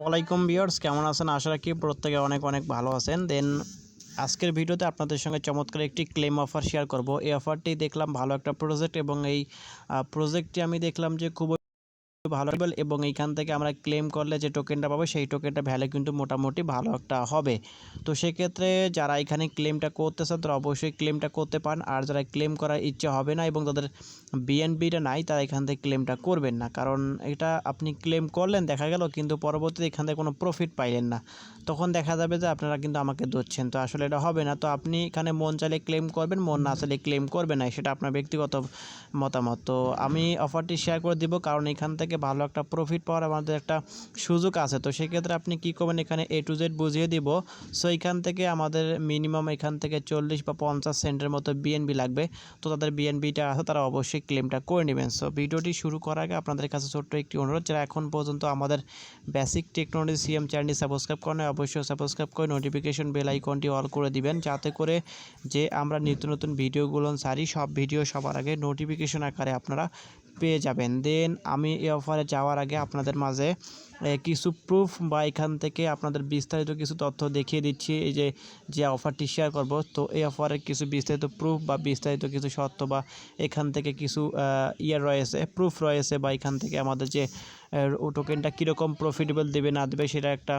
ওয়ালাইকুম বিয়ার্স কেমন আছেন? আশা রাখি প্রত্যেকে অনেক অনেক ভালো আছেন। দেন, আজকের ভিডিওতে আপনাদের সঙ্গে চমৎকার একটি ক্লেম অফার শেয়ার করব। এই অফারটি দেখলাম ভালো একটা প্রজেক্ট এবং এই প্রজেক্টটি আমি দেখলাম যে খুব ভালো এবং এইখান থেকে আমরা ক্লেম করলে যে টোকেনটা পাবো, সেই টোকেনটা ভ্যালু কিন্তু মোটামুটি ভালো একটা হবে। তো সেক্ষেত্রে যারা এখানে ক্লেমটা করতে চান তারা অবশ্যই ক্লেমটা করতে পারেন। আর যারা ক্লেম করার ইচ্ছা হবে না এবং তাদের বিএনপিটা নাই, তারা এখান থেকে ক্লেমটা করবেন না। কারণ এটা আপনি ক্লেম করলেন, দেখা গেল, কিন্তু পরবর্তীতে এখান থেকে কোনো প্রফিট পাইলেন না। তখন দেখা যাবে যে আপনারা কিন্তু আমাকে ধরছেন। তো আসলে এটা হবে না। তো আপনি এখানে মন চাইলে ক্লেম করবেন, মন না চাইলে ক্লেম করবেন না। সেটা আপনার ব্যক্তিগত মতামত। তো আমি অফারটি শেয়ার করে দিব, কারণ এখান থেকে ভালো একটা প্রফিট পাওয়ার আমাদের একটা সুযোগ আছে। তো সেক্ষেত্রে আপনি কী করবেন? এখানে এ টু জেড বুঝিয়ে দিব। সো এখান থেকে আমাদের মিনিমাম এখান থেকে চল্লিশ বা পঞ্চাশ সেন্টের মতো বিএনবি লাগবে। তো তাদের বিএনবিটা আছে, তারা অবশ্যই ক্লেমটা করে নেবেন। সো ভিডিওটি শুরু করার আগে আপনাদের কাছে ছোট্ট একটি অনুরোধ, যারা এখন পর্যন্ত আমাদের বেসিক টেকনোলজি সিএম চ্যানেলটি সাবস্ক্রাইব করেন অবশ্যই সাবস্ক্রাইব করে নোটিফিকেশন বেল আইকনটি অল করে দিবেন। যাতে করে যে আমরা নিত্য নতুন ভিডিওগুলো সারি সব ভিডিও সবার আগে নোটিফিকেশন আকারে আপনারা পেয়ে যাবেন। দেন আমি এই অফারে যাওয়ার আগে আপনাদের মাঝে কিছু প্রুফ বা এখান থেকে আপনাদের বিস্তারিত কিছু তথ্য দেখিয়ে দিচ্ছি। এই যে যে অফারটি শেয়ার করব, তো এই অফারের কিছু বিস্তারিত প্রুফ বা বিস্তারিত কিছু সত্য বা এখান থেকে কিছু ইয়ার রয়েছে প্রুফ রয়েছে বা এখান থেকে আমাদের যে টোকেনটা কীরকম প্রফিটেবল দেবে না দেবে সেটা একটা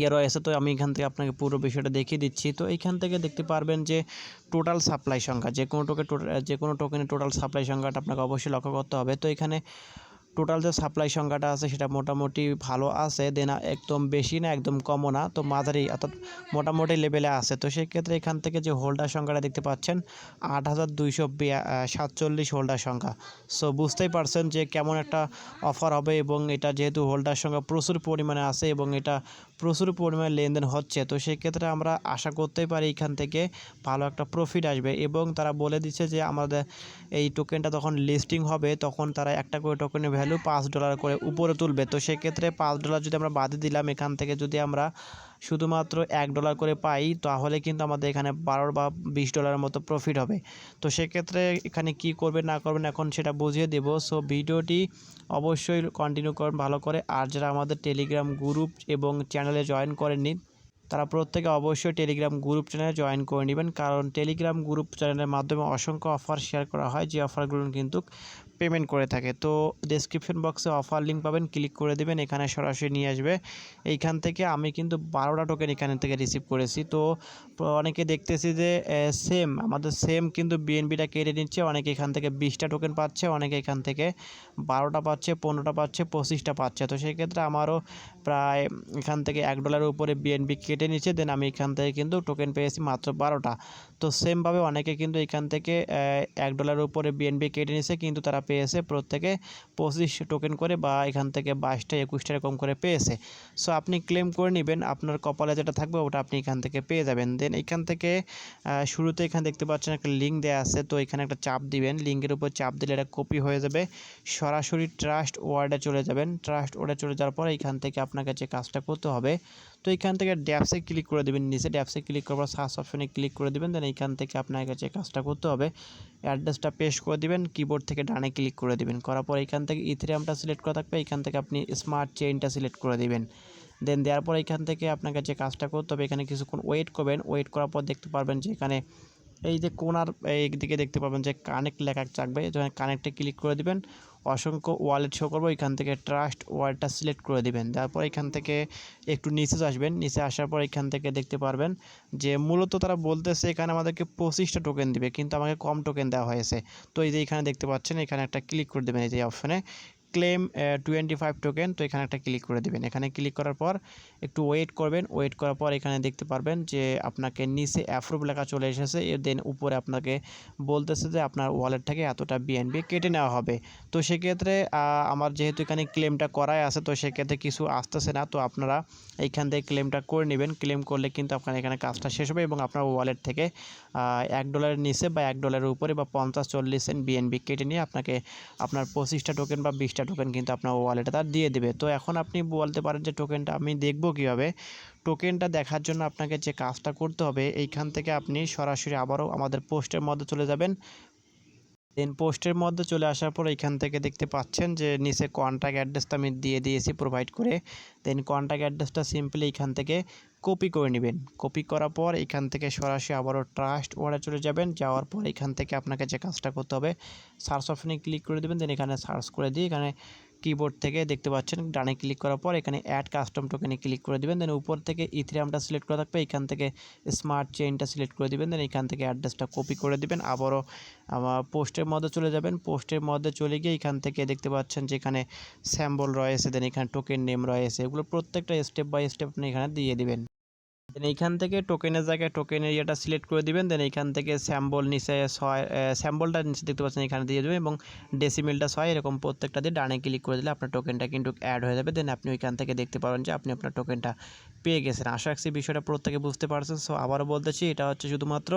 ইয়ে রয়েছে। তো আমি এখান থেকে আপনাকে পুরো বিষয়টা দেখিয়ে দিচ্ছি। তো এইখান থেকে দেখতে পারবেন যে টোটাল সাপ্লাই সংখ্যা, যে কোনো টোকে যে কোনো টোকেনের টোটাল সাপ্লাই সংখ্যাটা আপনাকে অবশ্যই লক্ষ্য করতে হবে। তো এখানে টোটাল যে সাপ্লাই সংখ্যাটা আছে সেটা মোটামুটি ভালো আছে দেন একদম বেশি না, একদম কমও না, তো মাঝারি, অর্থাৎ মোটামুটি লেভেলে আছে। তো সেক্ষেত্রে এখান থেকে যে হোল্ডার সংখ্যাটা দেখতে পাচ্ছেন, আট হাজার দুইশো সাতচল্লিশ হোল্ডার সংখ্যা। সো বুঝতেই পারছেন যে কেমন একটা অফার হবে এবং এটা যেহেতু হোল্ডার সংখ্যা প্রচুর পরিমাণে আছে এবং এটা প্রচুর পরিমাণে লেনদেন হচ্ছে, তো সেক্ষেত্রে আমরা আশা করতেই পারি এখান থেকে ভালো একটা প্রফিট আসবে। এবং তারা বলে দিচ্ছে যে আমাদের এই টোকেনটা তখন লিস্টিং হবে, তখন তারা একটা করে টোকেনের ভ্যালু পাঁচ ডলার করে উপরে তুলবে, তো সেক্ষেত্রে পাঁচ ডলার যদি আমরা বাদে দিলাম, এখান থেকে যদি আমরা শুধুমাত্র এক ডলার করে পাই, তাহলে কিন্তু আমাদের এখানে বারো বা বিশ ডলারের মতো প্রফিট হবে। তো সেক্ষেত্রে এখানে কি করবেন না করবেন এখন সেটা বুঝিয়ে দেব। সো ভিডিওটি অবশ্যই কন্টিনিউ করুন ভালো করে। আর যারা আমাদের টেলিগ্রাম গ্রুপ এবং চ্যানেলে জয়েন করেননি, তারা প্রত্যেকে অবশ্যই টেলিগ্রাম গ্রুপ চ্যানেলে জয়েন করে নেবেন। কারণ টেলিগ্রাম গ্রুপ চ্যানেলের মাধ্যমে অসংখ্য অফার শেয়ার করা হয়। যে অফারগুলো কিন্তু পেমেন্ট করে থাকে। তো ডেসক্রিপশন বক্সে অফার লিঙ্ক পাবেন ক্লিক করে দেবেন, এখানে সরাসরি নিয়ে আসবে। এইখান থেকে আমি কিন্তু বারোটা টোকেন এখান থেকে রিসিভ করেছি। তো, অনেকে দেখতেছি যে সেম আমাদের সেম কিন্তু বিএনবিটা কেটে নিচ্ছে। অনেকে এখান থেকে বিশটা টোকেন পাচ্ছে, অনেকে এখান থেকে বারোটা পাচ্ছে, পনেরোটা পাচ্ছে, পঁচিশটা পাচ্ছে। তো সেক্ষেত্রে আমারও প্রায় এখান থেকে এক ডলারের উপরে বিএনবি কেটে নিচ্ছে। দেন আমি এখান থেকে কিন্তু টোকেন পেয়েছি মাত্র বারোটা। তো সেমভাবে অনেকে কিন্তু এখান থেকে এক ডলারের উপরে বিএনবি কেটে নিছে, কিন্তু তারা পেয়েছে, প্রত্যেকে পঁচিশ টোকেন করে বা এখান থেকে বাইশটা একুশটা এরকম করে পেয়েছে। সো আপনি ক্লেম করে নেবেন, আপনার কপালে যেটা থাকবে ওটা আপনি এখান থেকে পেয়ে যাবেন। দেন এখান থেকে শুরুতে এখানে দেখতে পাচ্ছেন একটা লিঙ্ক দেওয়া আছে, তো এখানে একটা চাপ দিবেন। লিঙ্কের উপর চাপ দিলে এটা কপি হয়ে যাবে। সরাসরি ট্রাস্ট ওয়ার্ডে চলে যাবেন। ট্রাস্ট ওয়ার্ডে চলে যাওয়ার পর এখান থেকে আপনাকে যে কাজটা করতে হবে তো এখান থেকে ড্যাপসে ক্লিক করে দেবেন। নিচে ড্যাপসে ক্লিক করার পর সার্চ অপশনে ক্লিক করে দেবেন। দেন এইখান থেকে আপনার কাছে কাজটা করতে হবে। অ্যাড্রেসটা পেস্ট করে দিবেন। কিবোর্ড থেকে ডানে ক্লিক করে দিবেন। করার পর এখান থেকে ইথেরিয়ামটা সিলেক্ট করা থাকবে। এখান থেকে আপনি স্মার্ট চেইনটা সিলেক্ট করে দিবেন। দেন দেওয়ার পর এখান থেকে আপনাকে যে কাজটা করতে হবে। এখানে কিছুক্ষণ ওয়েট করবেন। ওয়েট করার পর দেখতে পারবেন যে এখানে এই যে কোনার এই দিকে দেখতে পাবেন যে কানেক্ট লেখা থাকবে। কানেক্টে ক্লিক করে দিবেন। অসংখ্য ওয়ালেট শো করব, এখান থেকে ট্রাস্ট ওয়ালেটটা সিলেক্ট করে দিবেন। তারপর এখান থেকে একটু নিচে আসবেন। নিচে আসার পর এখান থেকে দেখতে পারবেন যে মূলত তারা বলতেছে এখানে আমাদেরকে পঁচিশটা টোকেন দিবে, কিন্তু আমাকে কম টোকেন দেওয়া হয়েছে। তো এই যে এখানে দেখতে পাচ্ছেন, এখানে একটা ক্লিক করে দেবেন এই যে অপশানে ক্লেম টোয়েন্টি ফাইভ টোকেন তো এখানে একটা ক্লিক করে দেবেন। এখানে ক্লিক করার পর একটু ওয়েট করবেন। ওয়েট করার পর এখানে দেখতে পারবেন যে আপনাকে নিচে অ্যাপ্রুভ লেখা চলে এসেছে। দেন উপরে আপনাকে বলতেছে যে আপনার ওয়ালেট থেকে এতটা বিএনবি কেটে নেওয়া হবে। তো সেক্ষেত্রে আমার যেহেতু এখানে ক্লেমটা করাই আছে, তো সেক্ষেত্রে কিছু আসতেছে না। তো আপনারা এইখান থেকে ক্লেমটা করে নেবেন। ক্লেম করলে কিন্তু আপনার এখানে কাজটা শেষ হবে এবং আপনার ওয়ালেট থেকে এক ডলারের নিচে বা এক ডলারের উপরে বা পঞ্চাশ, চল্লিশ সেন্ট বিএনবি কেটে নিয়ে আপনাকে, আপনার পঁচিশটা টোকেন বা বিশটা একটা টোকেন কিন্তু আপনার ওয়ালেটে তার দিয়ে দেবে। তো এখন আপনি বলতে পারেন যে টোকেনটা আমি দেখব কীভাবে? টোকেনটা দেখার জন্য আপনাকে যে কাজটা করতে হবে, এইখান থেকে আপনি সরাসরি আবারও আমাদের পোস্টের মধ্যে চলে যাবেন। দেন পোস্টের মধ্যে চলে আসার পর এখান থেকে দেখতে পাচ্ছেন যে নিচে কন্ট্যাক্ট অ্যাড্রেসটা আমি দিয়ে দিয়েছি প্রোভাইড করে। দেন কন্ট্যাক্ট অ্যাড্রেসটা সিম্পলি এখান থেকে কপি করে নেবেন। কপি করার পর এখান থেকে সরাসরি আবারও ট্রাস্ট ওয়ার্ডে চলে যাবেন। যাওয়ার পর এখান থেকে আপনাকে যে কাজটা করতে হবে সার্চ অপশানে ক্লিক করে দেবেন। দেন এখানে সার্চ করে দিয়ে এখানে কিবোর্ড থেকে দেখতে পাচ্ছেন, ডানে ক্লিক করার পর এখানে অ্যাড কাস্টম টোকেনে ক্লিক করে দেবেন দেন উপর থেকে ইথিরামটা সিলেক্ট করা থাকবে, এখান থেকে স্মার্ট চেইনটা সিলেক্ট করে দেবেন দেন এখান থেকে অ্যাড্রেসটা কপি করে দেবেন, আবারও পোস্টের মধ্যে চলে যাবেন পোস্টের মধ্যে চলে গিয়ে এখান থেকে দেখতে পাচ্ছেন যে এখানে স্যাম্বল রয়েছে দেন এখানে টোকেন নেম রয়েছে, এগুলো প্রত্যেকটা স্টেপ বাই স্টেপ আপনি এখানে দিয়ে দিবেন। দেন এইখান থেকে টোকেনের জায়গায় টোকেনের ইয়েটা সিলেক্ট করে দিবেন। দেন এইখান থেকে স্যাম্বল নিচে ছয় স্যাম্বলটা নিচে দেখতে পাচ্ছেন, এখানে দিয়ে দেবেন এবং ডেসিমেলটা ছয়, এরকম প্রত্যেকটা দিয়ে ডানে ক্লিক করে দিলে আপনার টোকেনটা কিন্তু অ্যাড হয়ে যাবে। দেন আপনি ওইখান থেকে দেখতে পাবেন যে আপনি আপনার টোকেনটা পেয়ে গেছেন। আশা রাখছি বিষয়টা প্রত্যেকে বুঝতে পারছেন। সো আবারও বলতেছি, এটা হচ্ছে শুধুমাত্র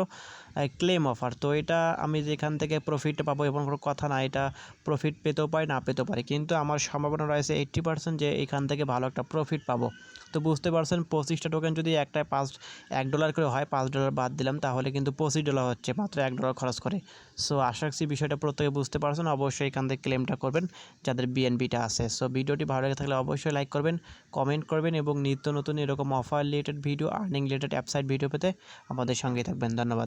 ক্লেম অফার তো এটা আমি যেখান থেকে প্রফিট পাবো এমন কোনো কথা না, এটা প্রফিট পেতেও পারি, না পেতেও পারি। কিন্তু আমার সম্ভাবনা রয়েছে এইট্টি পার্সেন্ট যে এখান থেকে ভালো একটা প্রফিট পাবো। তো বুঝতে পারছেন, পঁচিশটা টোকেন যদি একটায় পাঁচ এক ডলার করে হয়, পাঁচ ডলার বাদ দিলাম, তাহলে কিন্তু পঁচিশ ডলার হচ্ছে, মাত্র এক ডলার খরচ করে। সো আশা রাখছি বিষয়টা প্রত্যেকে বুঝতে পারছেন, অবশ্যই এখান থেকে ক্লেমটা করবেন, যাদের বিএনবিটা আছে। সো ভিডিওটি ভালো লেগে থাকলে অবশ্যই লাইক করবেন কমেন্ট করবেন এবং নিত্য নতুন এরকম offer related video earning related app site video পেতে আমাদের সঙ্গে থাকবেন। ধন্যবাদ।